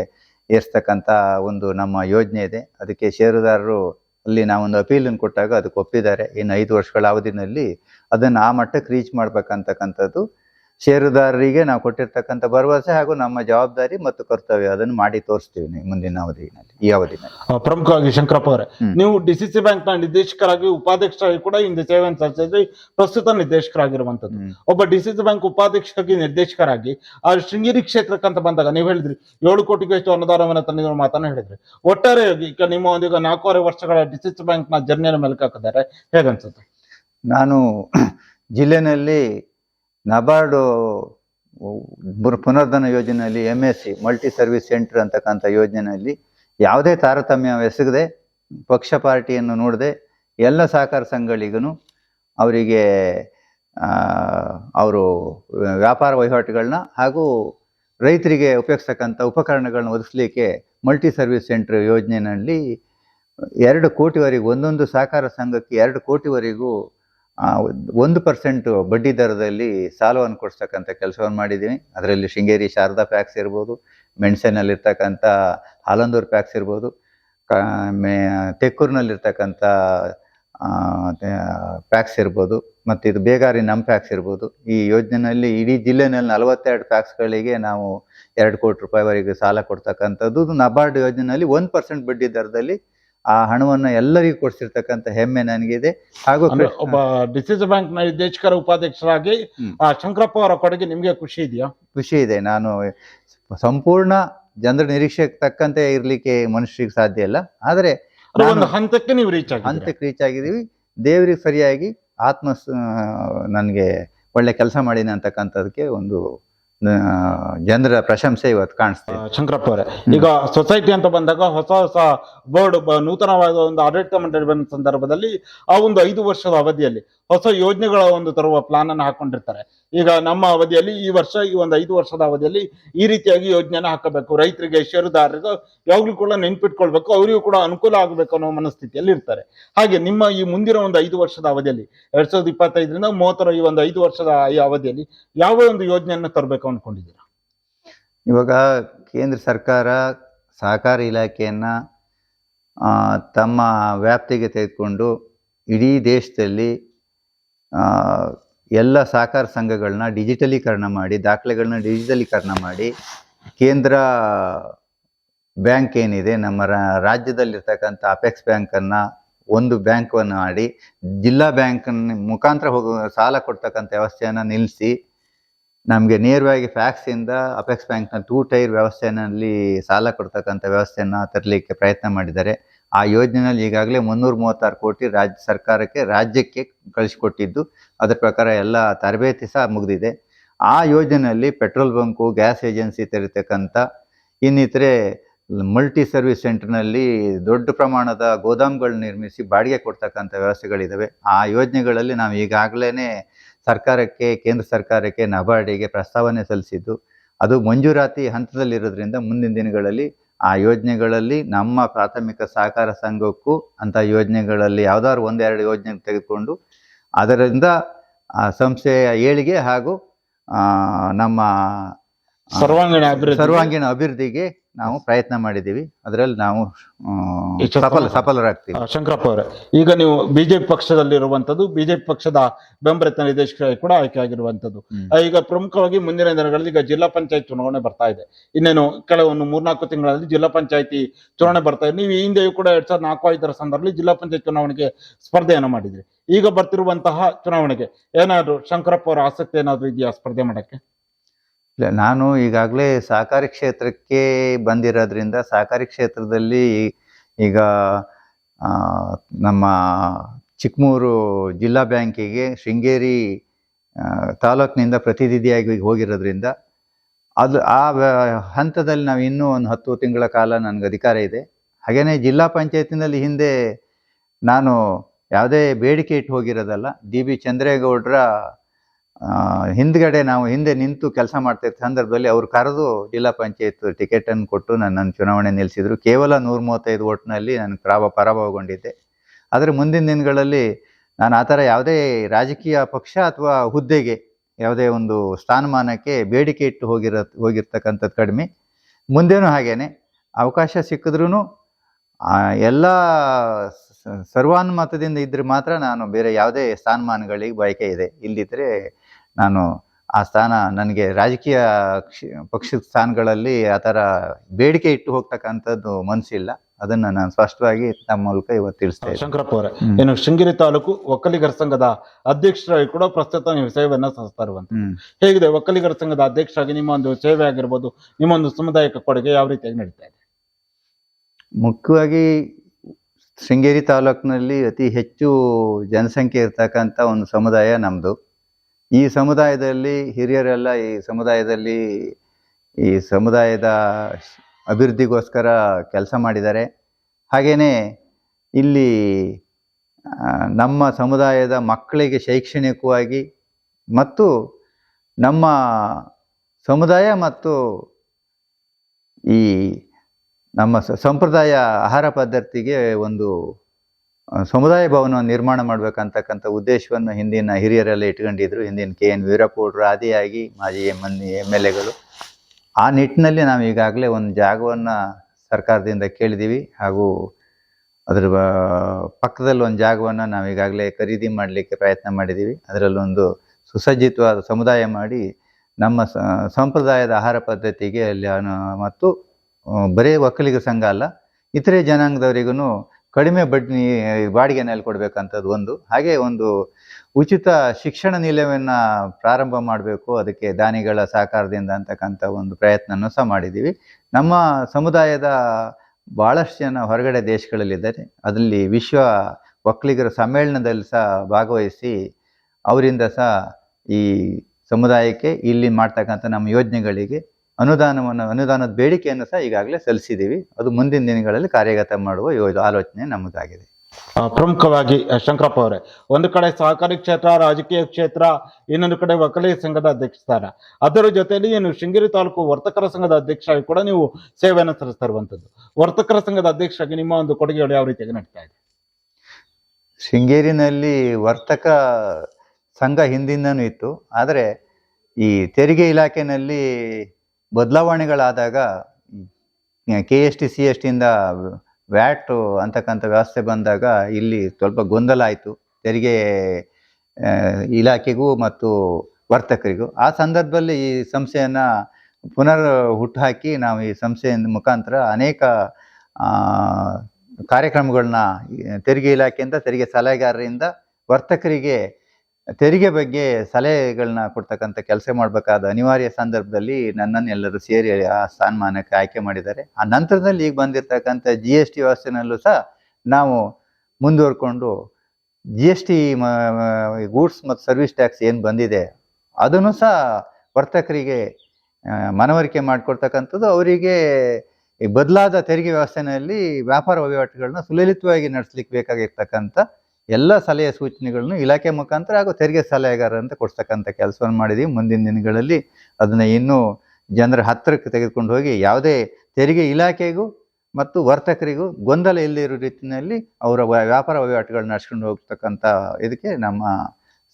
ಏರಿಸ್ತಕ್ಕಂಥ ಒಂದು ನಮ್ಮ ಯೋಜನೆ ಇದೆ. ಅದಕ್ಕೆ ಷೇರುದಾರರು ಅಲ್ಲಿ ನಾವೊಂದು ಅಪೀಲನ್ನು ಕೊಟ್ಟಾಗ ಅದಕ್ಕೆ ಒಪ್ಪಿದ್ದಾರೆ. ಇನ್ನು ಐದು ವರ್ಷಗಳ ಅವಧಿನಲ್ಲಿ ಅದನ್ನು ಆ ಮಟ್ಟಕ್ಕೆ ರೀಚ್ ಮಾಡ್ಬೇಕಂತಕ್ಕಂಥದ್ದು ಷೇರುದಾರರಿಗೆ ನಾವು ಕೊಟ್ಟಿರ್ತಕ್ಕಂಥ ಭರವಸೆ ಹಾಗೂ ನಮ್ಮ ಜವಾಬ್ದಾರಿ ಮತ್ತು ಕರ್ತವ್ಯ. ಅದನ್ನು ಮಾಡಿ ತೋರಿಸ್ತೀವಿ ನೀವು ಮುಂದಿನ ಅವಧಿನಲ್ಲಿ ಈ ಅವಧಿನಲ್ಲಿ. ಪ್ರಮುಖವಾಗಿ ಶಂಕರಪ್ಪ ಅವರೇ ನೀವು ಡಿಸಿಸಿ ಬ್ಯಾಂಕ್ನ ನಿರ್ದೇಶಕರಾಗಿ ಉಪಾಧ್ಯಕ್ಷರಾಗಿ ಕೂಡ ಹಿಂದೆ ಸೇವೆಯನ್ನು ಸಲ್ಲಿಸಿದ್ರಿ. ಪ್ರಸ್ತುತ ನಿರ್ದೇಶಕರಾಗಿರುವಂತದ್ದು ಡಿ ಒಬ್ಬ ಡಿಸಿಸಿ ಬ್ಯಾಂಕ್ ಉಪಾಧ್ಯಕ್ಷರಾಗಿ ನಿರ್ದೇಶಕರಾಗಿ ಆ ಶೃಂಗೇರಿ ಕ್ಷೇತ್ರಕ್ಕಂತ ಬಂದಾಗ ನೀವು ಹೇಳಿದ್ರಿ ಏಳು ಕೋಟಿಗೂ ಎಷ್ಟು ಅನುದಾನವನ್ನು ತಂದಿರೋ ಮಾತನ್ನು ಹೇಳಿದ್ರಿ. ಒಟ್ಟಾರೆ ಈಗ ನಿಮ್ಮ ಒಂದೀಗ ನಾಲ್ಕೂವರೆ ವರ್ಷಗಳ ಡಿಸಿಸಿ ಬ್ಯಾಂಕ್ನ ಜರ್ನಿಯನ್ನು ಮೆಲುಕಾಕಿದ್ದಾರೆ. ಹೇಗನ್ಸುತ್ತೆ ನಾನು ಜಿಲ್ಲೆನಲ್ಲಿ ನಬಾರ್ಡು ಬುರ್- ಪುನರ್ಧನ ಯೋಜನೆಯಲ್ಲಿ M S C multi service centre ಅಂತಕ್ಕಂಥ ಯೋಜನೆಯಲ್ಲಿ ಯಾವುದೇ ತಾರತಮ್ಯ ಎಸಗದೆ, ಪಕ್ಷ ಪಾರ್ಟಿಯನ್ನು ನೋಡದೆ, ಎಲ್ಲ ಸಹಕಾರ ಸಂಘಗಳಿಗೂ ಅವರಿಗೆ ಅವರು ವ್ಯಾಪಾರ ವಹಿವಾಟುಗಳನ್ನ ಹಾಗೂ ರೈತರಿಗೆ ಉಪಯೋಗಿಸ್ತಕ್ಕಂಥ ಉಪಕರಣಗಳನ್ನ ಒದಗಿಸ್ಲಿಕ್ಕೆ ಮಲ್ಟಿ ಸರ್ವಿಸ್ ಸೆಂಟರ್ ಯೋಜನೆಯಲ್ಲಿ ಎರಡು ಕೋಟಿವರೆಗೂ, ಒಂದೊಂದು ಸಹಕಾರ ಸಂಘಕ್ಕೆ ಎರಡು ಕೋಟಿವರೆಗೂ ಒಂದು ಪರ್ಸೆಂಟ್ ಬಡ್ಡಿ ದರದಲ್ಲಿ ಸಾಲವನ್ನು ಕೊಡಿಸ್ತಕ್ಕಂಥ ಕೆಲಸವನ್ನು ಮಾಡಿದ್ದೀನಿ. ಅದರಲ್ಲಿ ಶೃಂಗೇರಿ ಶಾರದಾ ಪ್ಯಾಕ್ಸ್ ಇರ್ಬೋದು, ಮೆಣಸಿನಲ್ಲಿರ್ತಕ್ಕಂಥ ಹಾಲಂದೂರು ಪ್ಯಾಕ್ಸ್ ಇರ್ಬೋದು, ಕ ತೆಕ್ಕೂರಿನಲ್ಲಿರ್ತಕ್ಕಂಥ ಪ್ಯಾಕ್ಸ್ ಇರ್ಬೋದು, ಮತ್ತು ಇದು ಬೇಗಾರಿ ನಮ್ಮ ಪ್ಯಾಕ್ಸ್ ಇರ್ಬೋದು. ಈ ಯೋಜನೆಯಲ್ಲಿ ಇಡೀ ಜಿಲ್ಲೆನಲ್ಲಿ ನಲವತ್ತೆರಡು ಪ್ಯಾಕ್ಸ್ಗಳಿಗೆ ನಾವು ಎರಡು ಕೋಟಿ ರೂಪಾಯಿವರೆಗೆ ಸಾಲ ಕೊಡ್ತಕ್ಕಂಥದ್ದು. ನಬಾರ್ಡ್ ಯೋಜನೆಯಲ್ಲಿ ಒಂದು ಪರ್ಸೆಂಟ್ ಬಡ್ಡಿ ದರದಲ್ಲಿ ಆ ಹಣವನ್ನು ಎಲ್ಲರಿಗೂ ಕೊಡಿಸಿರ್ತಕ್ಕಂಥ ಹೆಮ್ಮೆ ನನಗಿದೆ. ಹಾಗೂ ಒಬ್ಬ ಡಿಸಿಸ್ ಬ್ಯಾಂಕ್ನ ನಿರ್ದೇಶಕರ ಉಪಾಧ್ಯಕ್ಷರಾಗಿ ಆ ಶಂಕರಪ್ಪ ಅವರ ಕೊಡುಗೆ ನಿಮಗೆ ಖುಷಿ ಇದೆಯಾ? ಖುಷಿ ಇದೆ. ನಾನು ಸಂಪೂರ್ಣ ಜನರ ನಿರೀಕ್ಷೆಗೆ ತಕ್ಕಂತೆ ಇರ್ಲಿಕ್ಕೆ ಮನುಷ್ಯರಿಗೆ ಸಾಧ್ಯ ಇಲ್ಲ. ಆದರೆ ಒಂದು ಹಂತಕ್ಕೆ ನೀವು ರೀಚ್ ಆಗಿ ಹಂತಕ್ಕೆ ರೀಚ್ ಆಗಿದ್ದೀವಿ. ದೇವರಿಗೆ ಸರಿಯಾಗಿ ಆತ್ಮ ನನಗೆ ಒಳ್ಳೆ ಕೆಲಸ ಮಾಡೀನಿ ಅಂತಕ್ಕಂಥದಕ್ಕೆ ಒಂದು ಜನರ ಪ್ರಶಂಸೆ ಇವತ್ತು ಕಾಣಿಸ್ತಿದೆ. ಶಂಕರಪ್ಪ ಅವರೇ. ಈಗ ಸೊಸೈಟಿ ಅಂತ ಬಂದಾಗ ಹೊಸ ಹೊಸ ಬೋರ್ಡ್ ನೂತನವಾದ ಒಂದು ಆಡಳಿತ ಮಂಡಳಿ ಬಂದ ಸಂದರ್ಭದಲ್ಲಿ ಆ ಒಂದು ಐದು ವರ್ಷದ ಅವಧಿಯಲ್ಲಿ ಹೊಸ ಯೋಜನೆಗಳ ಒಂದು ತರುವ ಪ್ಲಾನ್ ಅನ್ನು ಹಾಕೊಂಡಿರ್ತಾರೆ. ಈಗ ನಮ್ಮ ಅವಧಿಯಲ್ಲಿ ಈ ವರ್ಷ, ಈ ಒಂದು ಐದು ವರ್ಷದ ಅವಧಿಯಲ್ಲಿ ಈ ರೀತಿಯಾಗಿ ಯೋಜನೆಯನ್ನು ಹಾಕಬೇಕು. ರೈತರಿಗೆ, ಷೇರುದಾರರಿಗೆ ಯಾವಾಗ್ಲೂ ಕೂಡ ನೆನ್ಪಿಟ್ಕೊಳ್ಬೇಕು. ಅವರಿಗೂ ಕೂಡ ಅನುಕೂಲ ಆಗಬೇಕು ಅನ್ನೋ ಮನಸ್ಥಿತಿಯಲ್ಲಿ ಇರ್ತಾರೆ. ಹಾಗೆ ನಿಮ್ಮ ಈ ಮುಂದಿನ ಒಂದು ಐದು ವರ್ಷದ ಅವಧಿಯಲ್ಲಿ, ಎರಡ್ ಸಾವಿರದ ಇಪ್ಪತ್ತೈದರಿಂದ ಮೂವತ್ತರ ಈ ಒಂದು ಐದು ವರ್ಷದ ಈ ಅವಧಿಯಲ್ಲಿ ಯಾವ ಒಂದು ಯೋಜನೆಯನ್ನು ತರಬೇಕು ಅನ್ಕೊಂಡಿದ್ದೀರಾ? ಇವಾಗ ಕೇಂದ್ರ ಸರ್ಕಾರ ಸಹಕಾರ ಇಲಾಖೆಯನ್ನು ತಮ್ಮ ವ್ಯಾಪ್ತಿಗೆ ತೆಗೆದುಕೊಂಡು ಇಡೀ ದೇಶದಲ್ಲಿ ಎಲ್ಲ ಸಹಕಾರ ಸಂಘಗಳನ್ನ ಡಿಜಿಟಲೀಕರಣ ಮಾಡಿ, ದಾಖಲೆಗಳನ್ನ ಡಿಜಿಟಲೀಕರಣ ಮಾಡಿ, ಕೇಂದ್ರ ಬ್ಯಾಂಕ್ ಏನಿದೆ, ನಮ್ಮ ರಾಜ್ಯದಲ್ಲಿರ್ತಕ್ಕಂಥ ಅಪೆಕ್ಸ್ ಬ್ಯಾಂಕನ್ನು ಒಂದು ಬ್ಯಾಂಕನ್ನು ಮಾಡಿ ಜಿಲ್ಲಾ ಬ್ಯಾಂಕ್ ಮುಖಾಂತರ ಹೋಗೋ, ಸಾಲ ಕೊಡ್ತಕ್ಕಂಥ ವ್ಯವಸ್ಥೆಯನ್ನು ನಿಲ್ಲಿಸಿ ನಮಗೆ ನೇರವಾಗಿ ಫ್ಯಾಕ್ಸಿಂದ ಅಪೆಕ್ಸ್ ಬ್ಯಾಂಕ್ನ ಟೂ ಟೈರ್ ವ್ಯವಸ್ಥೆಯಲ್ಲಿ ಸಾಲ ಕೊಡ್ತಕ್ಕಂಥ ವ್ಯವಸ್ಥೆಯನ್ನು ತರಲಿಕ್ಕೆ ಪ್ರಯತ್ನ ಮಾಡಿದ್ದಾರೆ. ಆ ಯೋಜನೆಯಲ್ಲಿ ಈಗಾಗಲೇ ಮುನ್ನೂರ ಮೂವತ್ತಾರು ಕೋಟಿ ರಾಜ್ಯ ಸರ್ಕಾರಕ್ಕೆ ರಾಜ್ಯಕ್ಕೆ ಕಳಿಸಿಕೊಟ್ಟಿದ್ದು, ಅದರ ಪ್ರಕಾರ ಎಲ್ಲ ತರಬೇತಿ ಸಹ ಮುಗಿದಿದೆ. ಆ ಯೋಜನೆಯಲ್ಲಿ ಪೆಟ್ರೋಲ್ ಬಂಕು, ಗ್ಯಾಸ್ ಏಜೆನ್ಸಿ ತೆರಿತಕ್ಕಂಥ, ಇನ್ನಿತರೆ ಮಲ್ಟಿ ಸರ್ವಿಸ್ ಸೆಂಟರ್ನಲ್ಲಿ ದೊಡ್ಡ ಪ್ರಮಾಣದ ಗೋದಾಮುಗಳು ನಿರ್ಮಿಸಿ ಬಾಡಿಗೆ ಕೊಡ್ತಕ್ಕಂಥ ವ್ಯವಸ್ಥೆಗಳಿದ್ದಾವೆ ಆ ಯೋಜನೆಗಳಲ್ಲಿ ನಾವು ಈಗಾಗಲೇ ಸರ್ಕಾರಕ್ಕೆ, ಕೇಂದ್ರ ಸರ್ಕಾರಕ್ಕೆ ನಬಾರ್ಡಿಗೆ ಪ್ರಸ್ತಾವನೆ ಸಲ್ಲಿಸಿದ್ದು, ಅದು ಮಂಜೂರಾತಿ ಹಂತದಲ್ಲಿರೋದ್ರಿಂದ ಮುಂದಿನ ದಿನಗಳಲ್ಲಿ ಆ ಯೋಜನೆಗಳಲ್ಲಿ ನಮ್ಮ ಪ್ರಾಥಮಿಕ ಸಹಕಾರ ಸಂಘಕ್ಕೂ ಅಂತ ಯೋಜನೆಗಳಲ್ಲಿ ಯಾವ್ದಾದ್ರು ಒಂದೆರಡು ಯೋಜನೆ ತೆಗೆದುಕೊಂಡು ಅದರಿಂದ ಆ ಸಂಸ್ಥೆಯ ಏಳಿಗೆ ಹಾಗೂ ನಮ್ಮ ಸರ್ವಾಂಗೀಣ ಅಭಿವೃದ್ಧಿ ಸರ್ವಾಂಗೀಣ ಅಭಿವೃದ್ಧಿಗೆ ನಾವು ಪ್ರಯತ್ನ ಮಾಡಿದ್ದೀವಿ. ಅದರಲ್ಲಿ ನಾವು ಸಫಲ. ಸಫಲರಾಗ್ತೀವಿ. ಶಂಕರಪ್ಪ ಅವರೇ. ಈಗ ನೀವು ಬಿಜೆಪಿ ಪಕ್ಷದಲ್ಲಿರುವಂತದ್ದು ಬಿಜೆಪಿ ಪಕ್ಷದ ಬೆಂಬಲಿತ ನಿರ್ದೇಶಕರಾಗಿ ಕೂಡ ಆಯ್ಕೆ ಆಗಿರುವಂತದ್ದು ಈಗ ಪ್ರಮುಖವಾಗಿ ಮುಂದಿನ ದಿನಗಳಲ್ಲಿ ಈಗ ಜಿಲ್ಲಾ ಪಂಚಾಯತ್ ಚುನಾವಣೆ ಬರ್ತಾ ಇದೆ. ಇನ್ನೇನು ಕೆಲವೊಂದು ಮೂರ್ನಾಲ್ಕು ತಿಂಗಳಲ್ಲಿ ಜಿಲ್ಲಾ ಪಂಚಾಯತಿ ಚುನಾವಣೆ ಬರ್ತಾ ಇದೆ. ನೀವು ಈ ಹಿಂದೆಯೂ ಕೂಡ ಎರಡ್ ಸಾವಿರದ ನಾಲ್ಕು ಐದರ ಸಂದರ್ಭದಲ್ಲಿ ಜಿಲ್ಲಾ ಪಂಚಾಯತ್ ಚುನಾವಣೆಗೆ ಸ್ಪರ್ಧೆಯನ್ನು ಮಾಡಿದ್ರಿ. ಈಗ ಬರ್ತಿರುವಂತಹ ಚುನಾವಣೆಗೆ ಏನಾದ್ರು ಶಂಕರಪ್ಪ ಅವರ ಆಸಕ್ತಿ ಏನಾದ್ರು ಇದೆಯಾ ಸ್ಪರ್ಧೆ ಮಾಡಕ್ಕೆ? ನಾನು ಈಗಾಗಲೇ ಸಹಕಾರಿ ಕ್ಷೇತ್ರಕ್ಕೆ ಬಂದಿರೋದ್ರಿಂದ ಸಹಕಾರಿ ಕ್ಷೇತ್ರದಲ್ಲಿ ಈಗ ನಮ್ಮ ಚಿಕ್ಕಮೂರು ಜಿಲ್ಲಾ ಬ್ಯಾಂಕಿಗೆ ಶೃಂಗೇರಿ ತಾಲೂಕಿನಿಂದ ಪ್ರತಿನಿಧಿಯಾಗಿ ಹೋಗಿರೋದ್ರಿಂದ ಅದು ಆ ಹಂತದಲ್ಲಿ ನಾವು ಇನ್ನೂ ಒಂದು ಹತ್ತು ತಿಂಗಳ ಕಾಲ ನನಗೆ ಅಧಿಕಾರ ಇದೆ. ಹಾಗೆಯೇ ಜಿಲ್ಲಾ ಪಂಚಾಯತಿನಲ್ಲಿ ಹಿಂದೆ ನಾನು ಯಾವುದೇ ಬೇಡಿಕೆ ಇಟ್ಟು ಹೋಗಿರೋದಲ್ಲ, ಡಿ ಬಿ ಚಂದ್ರೇಗೌಡರ ಹಿಂದ್ಗಡೆ ನಾವು ಹಿಂದೆ ನಿಂತು ಕೆಲಸ ಮಾಡ್ತಾ ಇದ್ದ ಸಂದರ್ಭದಲ್ಲಿ ಅವರು ಕರೆದು ಜಿಲ್ಲಾ ಪಂಚಾಯತ್ ಟಿಕೆಟ್ ಅನ್ನು ಕೊಟ್ಟು ನನ್ನನ್ನು ಚುನಾವಣೆ ನಿಲ್ಲಿಸಿದ್ರು. ಕೇವಲ ನೂರ ಮೂವತ್ತೈದು ಓಟ್ನಲ್ಲಿ ನಾನು ಪ್ರಾಭ ಪರಾಭವಗೊಂಡಿದ್ದೆ. ಆದರೆ ಮುಂದಿನ ದಿನಗಳಲ್ಲಿ ನಾನು ಆ ಥರ ಯಾವುದೇ ರಾಜಕೀಯ ಪಕ್ಷ ಅಥವಾ ಹುದ್ದೆಗೆ ಯಾವುದೇ ಒಂದು ಸ್ಥಾನಮಾನಕ್ಕೆ ಬೇಡಿಕೆ ಇಟ್ಟು ಹೋಗಿರೋ, ಹೋಗಿರ್ತಕ್ಕಂಥದ್ದು ಕಡಿಮೆ. ಮುಂದೇನೂ ಹಾಗೇನೆ. ಅವಕಾಶ ಸಿಕ್ಕಿದ್ರೂ ಎಲ್ಲ ಸರ್ವಾನುಮತದಿಂದ ಇದ್ರೆ ಮಾತ್ರ ನಾನು ಬೇರೆ ಯಾವುದೇ ಸ್ಥಾನಮಾನಗಳಿಗೆ ಬಯಕೆ ಇದೆ. ಇಲ್ಲಿದ್ರೆ ನಾನು ಆ ಸ್ಥಾನ ನನಗೆ ರಾಜಕೀಯ ಪಕ್ಷ ಪಕ್ಷದ ಸ್ಥಾನಗಳಲ್ಲಿ ಆ ಥರ ಬೇಡಿಕೆ ಇಟ್ಟು ಹೋಗ್ತಕ್ಕಂಥದ್ದು ಮನಸ್ಸಿಲ್ಲ. ಅದನ್ನು ನಾನು ಸ್ಪಷ್ಟವಾಗಿ ತಮ್ಮ ಮೂಲಕ ಇವತ್ತು ತಿಳಿಸ್ತೇನೆ ಶಂಕರಪ್ಪ ಅವರೇ ಏನು ಶೃಂಗೇರಿ ತಾಲೂಕು ಒಕ್ಕಲಿಗರ ಸಂಘದ ಅಧ್ಯಕ್ಷರಾಗಿ ಕೂಡ ಪ್ರಸ್ತುತ ನೀವು ಸೇವೆಯನ್ನು ಸಲ್ಲಿಸ್ತಾ ಇರುವಂತ. ಹೇಗಿದೆ ಒಕ್ಕಲಿಗರ ಸಂಘದ ಅಧ್ಯಕ್ಷರಾಗಿ ನಿಮ್ಮ ಒಂದು ಸೇವೆ ಆಗಿರ್ಬೋದು ನಿಮ್ಮ ಒಂದು ಸಮುದಾಯಕ್ಕೆ ಕೊಡುಗೆ ಯಾವ ರೀತಿಯಾಗಿ ನಡೀತಾ ಇದೆ? ಮುಖ್ಯವಾಗಿ ಶೃಂಗೇರಿ ತಾಲೂಕಿನಲ್ಲಿ ಅತಿ ಹೆಚ್ಚು ಜನಸಂಖ್ಯೆ ಇರ್ತಕ್ಕಂಥ ಒಂದು ಸಮುದಾಯ ನಮ್ಮದು ಈ ಸಮುದಾಯದಲ್ಲಿ ಹಿರಿಯರೆಲ್ಲ ಈ ಸಮುದಾಯದಲ್ಲಿ ಈ ಸಮುದಾಯದ ಅಭಿವೃದ್ಧಿಗೋಸ್ಕರ ಕೆಲಸ ಮಾಡಿದ್ದಾರೆ. ಹಾಗೆಯೇ ಇಲ್ಲಿ ನಮ್ಮ ಸಮುದಾಯದ ಮಕ್ಕಳಿಗೆ ಶೈಕ್ಷಣಿಕವಾಗಿ ಮತ್ತು ನಮ್ಮ ಸಮುದಾಯ ಮತ್ತು ಈ ನಮ್ಮ ಸಂಪ್ರದಾಯ ಆಹಾರ ಪದ್ಧತಿಗೆ ಒಂದು ಸಮುದಾಯ ಭವನ ನಿರ್ಮಾಣ ಮಾಡ್ಬೇಕಂತಕ್ಕಂಥ ಉದ್ದೇಶವನ್ನು ಹಿಂದಿನ ಹಿರಿಯರೆಲ್ಲ ಇಟ್ಕೊಂಡಿದ್ರು. ಹಿಂದಿನ ಕೆ ಎನ್ ವೀರಪ್ಪಗೌಡರು ಆದಿಯಾಗಿ ಮಾಜಿ ಎಂ ಎಂ ಎಲ್ ಎಗಳು. ಆ ನಿಟ್ಟಿನಲ್ಲಿ ನಾವು ಈಗಾಗಲೇ ಒಂದು ಜಾಗವನ್ನು ಸರ್ಕಾರದಿಂದ ಕೇಳಿದ್ದೀವಿ. ಹಾಗೂ ಅದರ ಪಕ್ಕದಲ್ಲಿ ಒಂದು ಜಾಗವನ್ನು ನಾವು ಈಗಾಗಲೇ ಖರೀದಿ ಮಾಡಲಿಕ್ಕೆ ಪ್ರಯತ್ನ ಮಾಡಿದ್ದೀವಿ. ಅದರಲ್ಲೊಂದು ಸುಸಜ್ಜಿತವಾದ ಸಮುದಾಯ ಮಾಡಿ ನಮ್ಮ ಸಂಪ್ರದಾಯದ ಆಹಾರ ಪದ್ಧತಿಗೆ ಅಲ್ಲಿ ಮತ್ತು ಬರೀ ಒಕ್ಕಲಿಗರ ಸಂಘ ಅಲ್ಲ, ಇತರೆ ಜನಾಂಗದವರಿಗೂ ಕಡಿಮೆ ಬಡ್ಡಿ ಬಾಡಿಗೆನಲ್ಲಿ ಕೊಡಬೇಕಂಥದ್ದು ಒಂದು. ಹಾಗೆ ಒಂದು ಉಚಿತ ಶಿಕ್ಷಣ ನಿಲಯವನ್ನು ಪ್ರಾರಂಭ ಮಾಡಬೇಕು. ಅದಕ್ಕೆ ದಾನಿಗಳ ಸಹಕಾರದಿಂದ ಅಂತಕ್ಕಂಥ ಒಂದು ಪ್ರಯತ್ನನೂ ಸಹ ಮಾಡಿದ್ದೀವಿ. ನಮ್ಮ ಸಮುದಾಯದ ಭಾಳಷ್ಟು ಜನ ಹೊರಗಡೆ ದೇಶಗಳಲ್ಲಿದ್ದಾರೆ. ಅದರಲ್ಲಿ ವಿಶ್ವ ಒಕ್ಕಲಿಗರ ಸಮ್ಮೇಳನದಲ್ಲಿ ಸಹ ಭಾಗವಹಿಸಿ ಅವರಿಂದ ಸಹ ಈ ಸಮುದಾಯಕ್ಕೆ ಇಲ್ಲಿ ಮಾಡ್ತಕ್ಕಂಥ ನಮ್ಮ ಯೋಜನೆಗಳಿಗೆ ಅನುದಾನವನ್ನು ಅನುದಾನದ ಬೇಡಿಕೆಯನ್ನು ಸಹ ಈಗಾಗಲೇ ಸಲ್ಲಿಸಿದ್ದೀವಿ. ಅದು ಮುಂದಿನ ದಿನಗಳಲ್ಲಿ ಕಾರ್ಯಗತ ಮಾಡುವ ಯೋಜ ಆಲೋಚನೆ ನಮ್ಮದಾಗಿದೆ. ಪ್ರಮುಖವಾಗಿ ಶಂಕರಪ್ಪ ಅವರೇ ಒಂದು ಕಡೆ ಸಹಕಾರಿ ಕ್ಷೇತ್ರ ರಾಜಕೀಯ ಕ್ಷೇತ್ರ ಇನ್ನೊಂದು ಕಡೆ ಒಕ್ಕಲಿಗ ಸಂಘದ ಅಧ್ಯಕ್ಷ ಸ್ಥಾನ. ಅದರ ಜೊತೆಯಲ್ಲಿ ಏನು ಶೃಂಗೇರಿ ತಾಲೂಕು ವರ್ತಕರ ಸಂಘದ ಅಧ್ಯಕ್ಷರಾಗಿ ಕೂಡ ನೀವು ಸೇವೆಯನ್ನು ಸಲ್ಲಿಸ್ತಾ ಇರುವಂತದ್ದು ವರ್ತಕರ ಸಂಘದ ಅಧ್ಯಕ್ಷರಾಗಿ ನಿಮ್ಮ ಒಂದು ಕೊಡುಗೆಗಳು ಯಾವ ರೀತಿಯಾಗಿ ನಡೀತಾ ಇದೆ? ಶೃಂಗೇರಿನಲ್ಲಿ ವರ್ತಕ ಸಂಘ ಹಿಂದಿಂದನೂ ಇತ್ತು. ಆದರೆ ಈ ತೆರಿಗೆ ಇಲಾಖೆನಲ್ಲಿ ಬದಲಾವಣೆಗಳಾದಾಗ K S T C S ಟಿಯಿಂದ VAT ಅಂತಕ್ಕಂಥ ವ್ಯವಸ್ಥೆ ಬಂದಾಗ ಇಲ್ಲಿ ಸ್ವಲ್ಪ ಗೊಂದಲ ಆಯಿತು. ತೆರಿಗೆ ಇಲಾಖೆಗೂ ಮತ್ತು ವರ್ತಕರಿಗೂ. ಆ ಸಂದರ್ಭದಲ್ಲಿ ಈ ಸಂಸ್ಥೆಯನ್ನು ಪುನರ್ ಹುಟ್ಟುಹಾಕಿ ನಾವು ಈ ಸಂಸ್ಥೆಯ ಮುಖಾಂತರ ಅನೇಕ ಕಾರ್ಯಕ್ರಮಗಳನ್ನ ತೆರಿಗೆ ಇಲಾಖೆಯಿಂದ, ತೆರಿಗೆ ಸಲಹೆಗಾರರಿಂದ ವರ್ತಕರಿಗೆ ತೆರಿಗೆ ಬಗ್ಗೆ ಸಲಹೆಗಳನ್ನ ಕೊಡ್ತಕ್ಕಂಥ ಕೆಲಸ ಮಾಡಬೇಕಾದ ಅನಿವಾರ್ಯ ಸಂದರ್ಭದಲ್ಲಿ ನನ್ನನ್ನು ಎಲ್ಲರೂ ಸೇರಿ ಆ ಸ್ಥಾನಮಾನಕ್ಕೆ ಆಯ್ಕೆ ಮಾಡಿದ್ದಾರೆ. ಆ ನಂತರದಲ್ಲಿ ಈಗ ಬಂದಿರತಕ್ಕಂಥ ಜಿ ಎಸ್ ಟಿ ವ್ಯವಸ್ಥೆನಲ್ಲೂ ಸಹ ನಾವು ಮುಂದುವರ್ಕೊಂಡು ಜಿ ಎಸ್ ಟಿ ಗೂಡ್ಸ್ ಮತ್ತು ಸರ್ವಿಸ್ ಟ್ಯಾಕ್ಸ್ ಏನು ಬಂದಿದೆ ಅದನ್ನು ಸಹ ವರ್ತಕರಿಗೆ ಮನವರಿಕೆ ಮಾಡಿಕೊಡ್ತಕ್ಕಂಥದ್ದು ಅವರಿಗೆ ಬದಲಾದ ತೆರಿಗೆ ವ್ಯವಸ್ಥೆನಲ್ಲಿ ವ್ಯಾಪಾರ ವಹಿವಾಟುಗಳನ್ನ ಸುಲಲಿತವಾಗಿ ನಡೆಸ್ಲಿಕ್ಕೆ ಬೇಕಾಗಿರ್ತಕ್ಕಂಥ ಎಲ್ಲ ಸಲಹೆ ಸೂಚನೆಗಳನ್ನು ಇಲಾಖೆ ಮುಖಾಂತರ ಹಾಗೂ ತೆರಿಗೆ ಸಲಹೆಗಾರ ಅಂತ ಕೊಡ್ತಕ್ಕಂಥ ಕೆಲಸವನ್ನು ಮಾಡಿದ್ದೀವಿ ಮುಂದಿನ ದಿನಗಳಲ್ಲಿ ಅದನ್ನು ಇನ್ನೂ ಜನರ ಹತ್ತಿರಕ್ಕೆ ತೆಗೆದುಕೊಂಡು ಹೋಗಿ ಯಾವುದೇ ತೆರಿಗೆ ಇಲಾಖೆಗೂ ಮತ್ತು ವರ್ತಕರಿಗೂ ಗೊಂದಲ ಇಲ್ಲದಿರೋ ರೀತಿಯಲ್ಲಿ ಅವರ ವ್ಯ- ವ್ಯಾಪಾರ ವಹಿವಾಟುಗಳನ್ನ ನಡೆಸ್ಕೊಂಡು ಹೋಗ್ತಕ್ಕಂಥ ಇದಕ್ಕೆ ನಮ್ಮ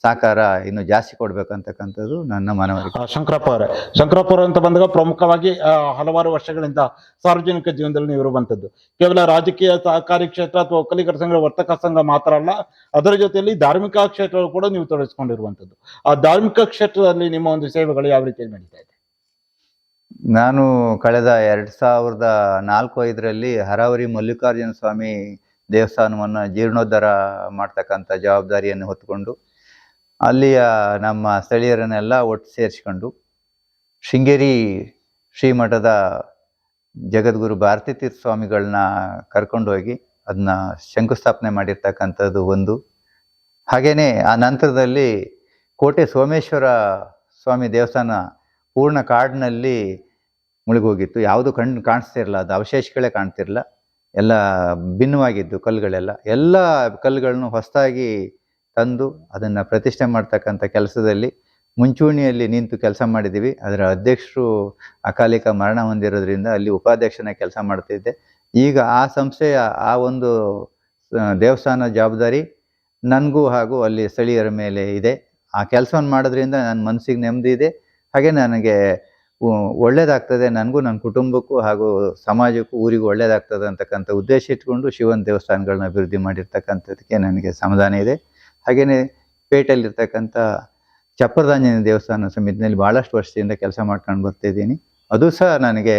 ಸಹಕಾರ ಇನ್ನು ಜಾಸ್ತಿ ಕೊಡ್ಬೇಕಂತಕ್ಕಂಥದ್ದು ನನ್ನ ಮನವರಿಕೆ. ಶಂಕರಪ್ಪ ಅವರೇ. ಶಂಕರಪ್ಪ ಅವರು ಅಂತ ಬಂದಾಗ ಪ್ರಮುಖವಾಗಿ ಹಲವಾರು ವರ್ಷಗಳಿಂದ ಸಾರ್ವಜನಿಕ ಜೀವನದಲ್ಲಿ ನೀವು ಇರುವಂತದ್ದು ಕೇವಲ ರಾಜಕೀಯ ಸಹಕಾರಿ ಕ್ಷೇತ್ರ ಅಥವಾ ಒಕ್ಕಲಿಗರ ಸಂಘ ವರ್ತಕ ಸಂಘ ಮಾತ್ರ ಅಲ್ಲ ಅದರ ಜೊತೆಯಲ್ಲಿ ಧಾರ್ಮಿಕ ಕ್ಷೇತ್ರ ಕೂಡ ನೀವು ತೊಡಗಿಸಿಕೊಂಡಿರುವಂತದ್ದು ಆ ಧಾರ್ಮಿಕ ಕ್ಷೇತ್ರದಲ್ಲಿ ನಿಮ್ಮ ಒಂದು ಸೇವೆಗಳು ಯಾವ ರೀತಿಯಲ್ಲಿ ನಡೀತಾ ಇದೆ? ನಾನು ಕಳೆದ ಎರಡು ಸಾವಿರದ ನಾಲ್ಕು ಐದರಲ್ಲಿ ಹರಾವರಿ ಮಲ್ಲಿಕಾರ್ಜುನ ಸ್ವಾಮಿ ದೇವಸ್ಥಾನವನ್ನು ಜೀರ್ಣೋದ್ಧಾರ ಮಾಡ್ತಕ್ಕಂಥ ಜವಾಬ್ದಾರಿಯನ್ನು ಹೊತ್ತುಕೊಂಡು ಅಲ್ಲಿಯ ನಮ್ಮ ಸ್ಥಳೀಯರನ್ನೆಲ್ಲ ಒಟ್ಟು ಸೇರಿಸ್ಕೊಂಡು ಶೃಂಗೇರಿ ಶ್ರೀಮಠದ ಜಗದ್ಗುರು ಭಾರತೀ ತೀರ್ಥ ಸ್ವಾಮಿಗಳನ್ನ ಕರ್ಕೊಂಡು ಹೋಗಿ ಅದನ್ನ ಶಂಕುಸ್ಥಾಪನೆ ಮಾಡಿರ್ತಕ್ಕಂಥದ್ದು ಒಂದು. ಹಾಗೇನೆ ಆ ನಂತರದಲ್ಲಿ ಕೋಟೆ ಸೋಮೇಶ್ವರ ಸ್ವಾಮಿ ದೇವಸ್ಥಾನ ಪೂರ್ಣ ಕಾಡಿನಲ್ಲಿ ಮುಳುಗೋಗಿತ್ತು. ಯಾವುದು ಕಣ್ಣು ಕಾಣಿಸ್ತಿರಲ್ಲ ಅದು ಅವಶೇಷಗಳೇ ಕಾಣ್ತಿರಲ್ಲ ಎಲ್ಲ ಭಿನ್ನವಾಗಿದ್ದು ಕಲ್ಲುಗಳೆಲ್ಲ. ಎಲ್ಲ ಕಲ್ಲುಗಳನ್ನು ಹೊಸದಾಗಿ ತಂದು ಅದನ್ನು ಪ್ರತಿಷ್ಠೆ ಮಾಡ್ತಕ್ಕಂಥ ಕೆಲಸದಲ್ಲಿ ಮುಂಚೂಣಿಯಲ್ಲಿ ನಿಂತು ಕೆಲಸ ಮಾಡಿದ್ದೀವಿ. ಅದರ ಅಧ್ಯಕ್ಷರು ಅಕಾಲಿಕ ಮರಣ ಹೊಂದಿರೋದ್ರಿಂದ ಅಲ್ಲಿ ಉಪಾಧ್ಯಕ್ಷನ ಕೆಲಸ ಮಾಡ್ತಿದ್ದೆ. ಈಗ ಆ ಸಂಸ್ಥೆಯ ಆ ಒಂದು ದೇವಸ್ಥಾನ ಜವಾಬ್ದಾರಿ ನನಗೂ ಹಾಗೂ ಅಲ್ಲಿ ಸ್ಥಳೀಯರ ಮೇಲೆ ಇದೆ. ಆ ಕೆಲಸವನ್ನು ಮಾಡೋದ್ರಿಂದ ನನ್ನ ಮನಸ್ಸಿಗೆ ನೆಮ್ಮದಿ ಇದೆ. ಹಾಗೆ ನನಗೆ ಒಳ್ಳೇದಾಗ್ತದೆ. ನನಗೂ ನನ್ನ ಕುಟುಂಬಕ್ಕೂ ಹಾಗೂ ಸಮಾಜಕ್ಕೂ ಊರಿಗೂ ಒಳ್ಳೇದಾಗ್ತದೆ ಅಂತಕ್ಕಂಥ ಉದ್ದೇಶ ಇಟ್ಕೊಂಡು ಶಿವನ ದೇವಸ್ಥಾನಗಳನ್ನ ಅಭಿವೃದ್ಧಿ ಮಾಡಿರ್ತಕ್ಕಂಥದ್ದಕ್ಕೆ ನನಗೆ ಸಮಾಧಾನ ಇದೆ. ಹಾಗೆಯೇ ಪೇಟೆಯಲ್ಲಿರ್ತಕ್ಕಂಥ ಚಪ್ಪರದಾಂಜನೇಯ ದೇವಸ್ಥಾನ ಸಮಿತಿನಲ್ಲಿ ಭಾಳಷ್ಟು ವರ್ಷದಿಂದ ಕೆಲಸ ಮಾಡ್ಕೊಂಡು ಬರ್ತಿದ್ದೀನಿ ಅದು ಸಹ ನನಗೆ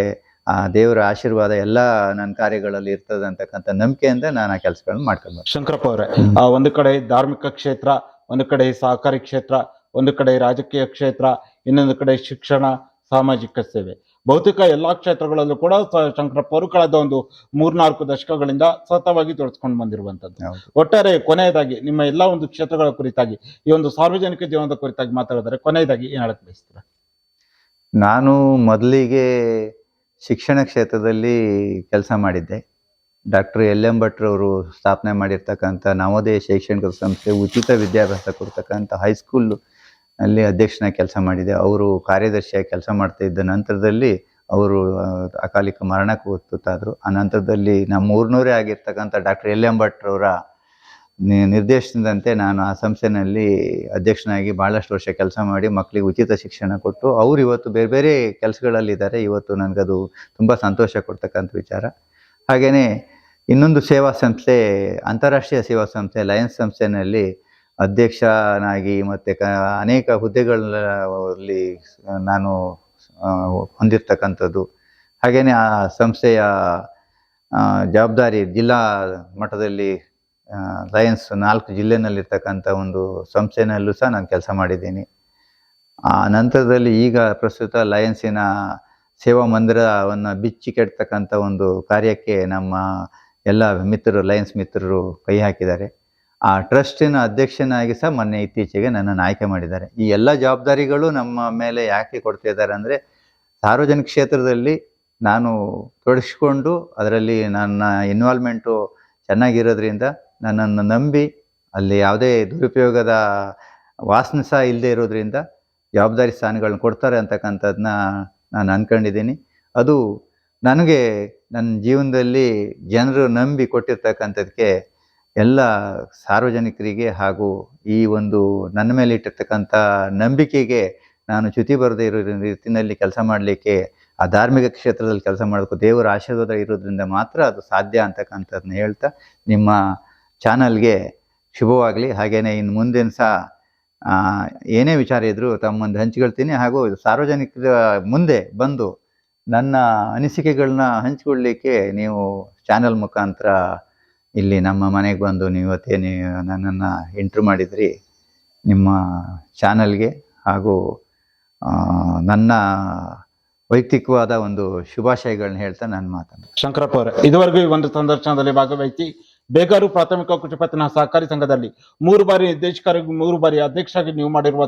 ಆ ದೇವರ ಆಶೀರ್ವಾದ ಎಲ್ಲ ನನ್ನ ಕಾರ್ಯಗಳಲ್ಲಿ ಇರ್ತದೆ ಅಂತಕ್ಕಂಥ ನಂಬಿಕೆಯಿಂದ ನಾನು ಆ ಕೆಲಸಗಳನ್ನ ಮಾಡ್ಕೊಂಡು ಬರ್ತೀನಿ. ಶಂಕರಪ್ಪ ಅವರೇ ಆ, ಒಂದು ಕಡೆ ಧಾರ್ಮಿಕ ಕ್ಷೇತ್ರ ಒಂದು ಕಡೆ ಸಹಕಾರಿ ಕ್ಷೇತ್ರ ಒಂದು ಕಡೆ ರಾಜಕೀಯ ಕ್ಷೇತ್ರ ಇನ್ನೊಂದು ಕಡೆ ಶಿಕ್ಷಣ ಸಾಮಾಜಿಕ ಸೇವೆ. ಬಹುತೇಕ ಎಲ್ಲಾ ಕ್ಷೇತ್ರಗಳಲ್ಲೂ ಕೂಡ ಶಂಕರಪ್ಪ ಅವರು ಕಳೆದ ಒಂದು ಮೂರ್ನಾಲ್ಕು ದಶಕಗಳಿಂದ ಸತತವಾಗಿ ತೊಡಸ್ಕೊಂಡು ಬಂದಿರುವಂತದ್ದು. ಒಟ್ಟಾರೆ ಕೊನೆಯದಾಗಿ ನಿಮ್ಮ ಎಲ್ಲಾ ಒಂದು ಕ್ಷೇತ್ರಗಳ ಕುರಿತಾಗಿ ಈ ಒಂದು ಸಾರ್ವಜನಿಕ ಜೀವನದ ಕುರಿತಾಗಿ ಮಾತಾಡಿದರೆ ಕೊನೆಯದಾಗಿ ಏನ್ ಹೇಳಕ್ ಬಯಸ್ತೀರಾ? ನಾನು ಮೊದಲಿಗೆ ಶಿಕ್ಷಣ ಕ್ಷೇತ್ರದಲ್ಲಿ ಕೆಲಸ ಮಾಡಿದ್ದೆ. ಡಾಕ್ಟರ್ ಎಲ್ ಎಂ ಅವರು ಸ್ಥಾಪನೆ ಮಾಡಿರ್ತಕ್ಕಂಥ ನವೋದಯ ಶೈಕ್ಷಣಿಕ ಸಂಸ್ಥೆ ಉಚಿತ ವಿದ್ಯಾಭ್ಯಾಸ ಕೊಡ್ತಕ್ಕಂಥ ಹೈಸ್ಕೂಲ್ ಅಲ್ಲಿ ಅಧ್ಯಕ್ಷನ ಕೆಲಸ ಮಾಡಿದೆ. ಅವರು ಕಾರ್ಯದರ್ಶಿಯಾಗಿ ಕೆಲಸ ಮಾಡ್ತಾ ಇದ್ದ ನಂತರದಲ್ಲಿ ಅವರು ಅಕಾಲಿಕ ಮರಣಕ್ಕೆ ಒತ್ತುತ್ತಾದರು. ಆ ನಂತರದಲ್ಲಿ ನಮ್ಮ ಊರ್ನೂರೇ ಆಗಿರ್ತಕ್ಕಂಥ ಡಾಕ್ಟರ್ ಎಲ್ ಎಂ ಭಟ್ರವರ ನಿರ್ದೇಶನದಂತೆ ನಾನು ಆ ಸಂಸ್ಥೆನಲ್ಲಿ ಅಧ್ಯಕ್ಷನಾಗಿ ಭಾಳಷ್ಟು ವರ್ಷ ಕೆಲಸ ಮಾಡಿ ಮಕ್ಕಳಿಗೆ ಉಚಿತ ಶಿಕ್ಷಣ ಕೊಟ್ಟು, ಅವರು ಇವತ್ತು ಬೇರೆ ಬೇರೆ ಕೆಲಸಗಳಲ್ಲಿದ್ದಾರೆ. ಇವತ್ತು ನನಗದು ತುಂಬ ಸಂತೋಷ ಕೊಡ್ತಕ್ಕಂಥ ವಿಚಾರ. ಹಾಗೆಯೇ ಇನ್ನೊಂದು ಸೇವಾ ಸಂಸ್ಥೆ, ಅಂತಾರಾಷ್ಟ್ರೀಯ ಸೇವಾ ಸಂಸ್ಥೆ, ಲಯನ್ಸ್ ಸಂಸ್ಥೆನಲ್ಲಿ ಅಧ್ಯಕ್ಷನಾಗಿ ಮತ್ತು ಕ, ಅನೇಕ ಹುದ್ದೆಗಳಲ್ಲಿ ನಾನು ಹೊಂದಿರ್ತಕ್ಕಂಥದ್ದು. ಹಾಗೆಯೇ ಆ ಸಂಸ್ಥೆಯ ಜವಾಬ್ದಾರಿ ಜಿಲ್ಲಾ ಮಟ್ಟದಲ್ಲಿ ಲಯನ್ಸ್ ನಾಲ್ಕು ಜಿಲ್ಲೆನಲ್ಲಿರ್ತಕ್ಕಂಥ ಒಂದು ಸಂಸ್ಥೆನಲ್ಲೂ ಸಹ ನಾನು ಕೆಲಸ ಮಾಡಿದ್ದೀನಿ. ಆ ನಂತರದಲ್ಲಿ ಈಗ ಪ್ರಸ್ತುತ ಲಯನ್ಸಿನ ಸೇವಾ ಮಂದಿರವನ್ನು ಬಿಚ್ಚಿ ಕೆಡ್ತಕ್ಕಂಥ ಒಂದು ಕಾರ್ಯಕ್ಕೆ ನಮ್ಮ ಎಲ್ಲ ಮಿತ್ರರು ಲಯನ್ಸ್ ಮಿತ್ರರು ಕೈ ಹಾಕಿದ್ದಾರೆ. ಆ ಟ್ರಸ್ಟಿನ ಅಧ್ಯಕ್ಷನಾಗಿ ಸಹ ಮೊನ್ನೆ ಇತ್ತೀಚೆಗೆ ನನ್ನನ್ನು ಆಯ್ಕೆ ಮಾಡಿದ್ದಾರೆ. ಈ ಎಲ್ಲ ಜವಾಬ್ದಾರಿಗಳು ನಮ್ಮ ಮೇಲೆ ಯಾಕೆ ಕೊಡ್ತಿದ್ದಾರೆ ಅಂದರೆ ಸಾರ್ವಜನಿಕ ಕ್ಷೇತ್ರದಲ್ಲಿ ನಾನು ತೊಡಗಿಸ್ಕೊಂಡು ಅದರಲ್ಲಿ ನನ್ನ ಇನ್ವಾಲ್ವ್ಮೆಂಟು ಚೆನ್ನಾಗಿರೋದ್ರಿಂದ ನನ್ನನ್ನು ನಂಬಿ ಅಲ್ಲಿ ಯಾವುದೇ ದುರುಪಯೋಗದ ವಾಸನೆ ಸಹ ಇಲ್ಲದೆ ಇರೋದ್ರಿಂದ ಜವಾಬ್ದಾರಿ ಸ್ಥಾನಗಳನ್ನ ಕೊಡ್ತಾರೆ ಅಂತಕ್ಕಂಥದ್ದನ್ನ ನಾನು ಅಂದ್ಕೊಂಡಿದ್ದೀನಿ ಅದು ನನಗೆ ನನ್ನ ಜೀವನದಲ್ಲಿ ಜನರು ನಂಬಿ ಕೊಟ್ಟಿರ್ತಕ್ಕಂಥದ್ದಕ್ಕೆ ಎಲ್ಲ ಸಾರ್ವಜನಿಕರಿಗೆ ಹಾಗೂ ಈ ಒಂದು ನನ್ನ ಮೇಲೆ ಇಟ್ಟಿರ್ತಕ್ಕಂಥ ನಂಬಿಕೆಗೆ ನಾನು ಚ್ಯುತಿ ಬರದೇ ಇರೋ ರೀತಿಯಲ್ಲಿ ಕೆಲಸ ಮಾಡಲಿಕ್ಕೆ, ಆ ಧಾರ್ಮಿಕ ಕ್ಷೇತ್ರದಲ್ಲಿ ಕೆಲಸ ಮಾಡೋದಕ್ಕೂ ದೇವರ ಆಶೀರ್ವಾದ ಇರೋದ್ರಿಂದ ಮಾತ್ರ ಅದು ಸಾಧ್ಯ ಅಂತಕ್ಕಂಥದ್ದನ್ನ ಹೇಳ್ತಾ ನಿಮ್ಮ ಚಾನಲ್ಗೆ ಶುಭವಾಗಲಿ. ಹಾಗೆಯೇ ಇನ್ನು ಮುಂದಿನ ಸಹ ಏನೇ ವಿಚಾರ ಇದ್ದರೂ ತಮ್ಮ ಮುಂದೆ ಹಂಚಿಕೊಳ್ತೀನಿ ಹಾಗೂ ಸಾರ್ವಜನಿಕರ ಮುಂದೆ ಬಂದು ನನ್ನ ಅನಿಸಿಕೆಗಳನ್ನ ಹಂಚಿಕೊಳ್ಳಲಿಕ್ಕೆ ನೀವು ಚಾನಲ್ ಮುಖಾಂತರ ಇಲ್ಲಿ ನಮ್ಮ ಮನೆಗೆ ಬಂದು ನೀವು ಇವತ್ತೇನು ನನ್ನನ್ನು ಇಂಟ್ರ್ಯೂ ಮಾಡಿದ್ರಿ. ನಿಮ್ಮ ಚಾನಲ್ಗೆ ಹಾಗೂ ನನ್ನ ವೈಯಕ್ತಿಕವಾದ ಒಂದು ಶುಭಾಶಯಗಳನ್ನ ಹೇಳ್ತಾ ನಾನು ಮಾತನ್ನು. ಶಂಕರಪ್ಪ ಅವರೇ, ಇದುವರೆಗೂ ಈ ಒಂದು ಸಂದರ್ಶನದಲ್ಲಿ ಭಾಗವಹಿಸಿ ಬೇಗಾರು ಪ್ರಾಥಮಿಕ ಕೃಷಿ ಸಹಕಾರಿ ಸಂಘದಲ್ಲಿ ಮೂರು ಬಾರಿ ನಿರ್ದೇಶಕರಾಗಿ ಮೂರು ಬಾರಿ ಅಧ್ಯಕ್ಷರಾಗಿ ನೀವು ಮಾಡಿರುವ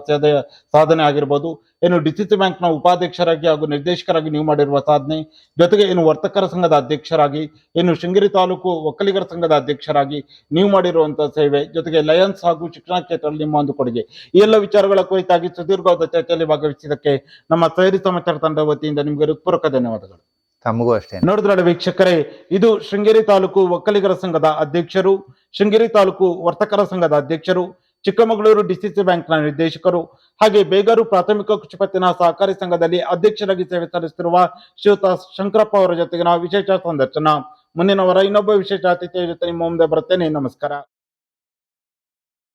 ಸಾಧನೆ ಆಗಿರ್ಬೋದು. ಏನು ಬ್ಯಾಂಕ್ ಬ್ಯಾಂಕ್ನ ಉಪಾಧ್ಯಕ್ಷರಾಗಿ ಹಾಗೂ ನಿರ್ದೇಶಕರಾಗಿ ನೀವು ಮಾಡಿರುವ ಸಾಧನೆ. ಜೊತೆಗೆ ಏನು ವರ್ತಕರ ಸಂಘದ ಅಧ್ಯಕ್ಷರಾಗಿ ಏನು ಶೃಂಗೇರಿ ತಾಲೂಕು ಒಕ್ಕಲಿಗರ ಸಂಘದ ಅಧ್ಯಕ್ಷರಾಗಿ ನೀವು ಮಾಡಿರುವಂತಹ ಸೇವೆ. ಜೊತೆಗೆ ಲಯನ್ಸ್ ಹಾಗೂ ಶಿಕ್ಷಣ ಕ್ಷೇತ್ರದಲ್ಲಿ ನಿಮ್ಮ ಒಂದು ಕೊಡುಗೆ. ಈ ಎಲ್ಲ ವಿಚಾರಗಳ ಕುರಿತಾಗಿ ಸುದೀರ್ಘವಾದ ಚರ್ಚೆಯಲ್ಲಿ ಭಾಗವಹಿಸಿದ್ದಕ್ಕೆ ನಮ್ಮ ಸೈರಿ ಸಮಾಚಾರ ತಂಡ ವತಿಯಿಂದ ನಿಮಗೆ ಹೃತ್ಪೂರ್ವಕ ಧನ್ಯವಾದಗಳು. ತಮಗೂ ಅಷ್ಟೇ. ನೋಡಿದ್ರಲ್ಲ ವೀಕ್ಷಕರೇ, ಇದು ಶೃಂಗೇರಿ ತಾಲೂಕು ಒಕ್ಕಲಿಗರ ಸಂಘದ ಅಧ್ಯಕ್ಷರು, ಶೃಂಗೇರಿ ತಾಲೂಕು ವರ್ತಕರ ಸಂಘದ ಅಧ್ಯಕ್ಷರು, ಚಿಕ್ಕಮಗಳೂರು ಡಿಸಿಸಿ ಬ್ಯಾಂಕ್ನ ನಿರ್ದೇಶಕರು, ಹಾಗೆ ಬೇಗರು ಪ್ರಾಥಮಿಕ ಕೃಷಿ ಪತ್ತಿನ ಸಹಕಾರಿ ಸಂಘದಲ್ಲಿ ಅಧ್ಯಕ್ಷರಾಗಿ ಸೇವೆ ಸಲ್ಲಿಸುತ್ತಿರುವ ಶಿವತ ಶಂಕರಪ್ಪ ಅವರ ಜೊತೆಗೆ ನಾವು ವಿಶೇಷ ಸಂದರ್ಶನ. ಮುಂದಿನ ವಾರ ಇನ್ನೊಬ್ಬ ವಿಶೇಷ ಅತಿಥಿಯ ಜೊತೆ ನಿಮ್ಮ ಮುಂದೆ ಬರುತ್ತೇನೆ. ನಮಸ್ಕಾರ.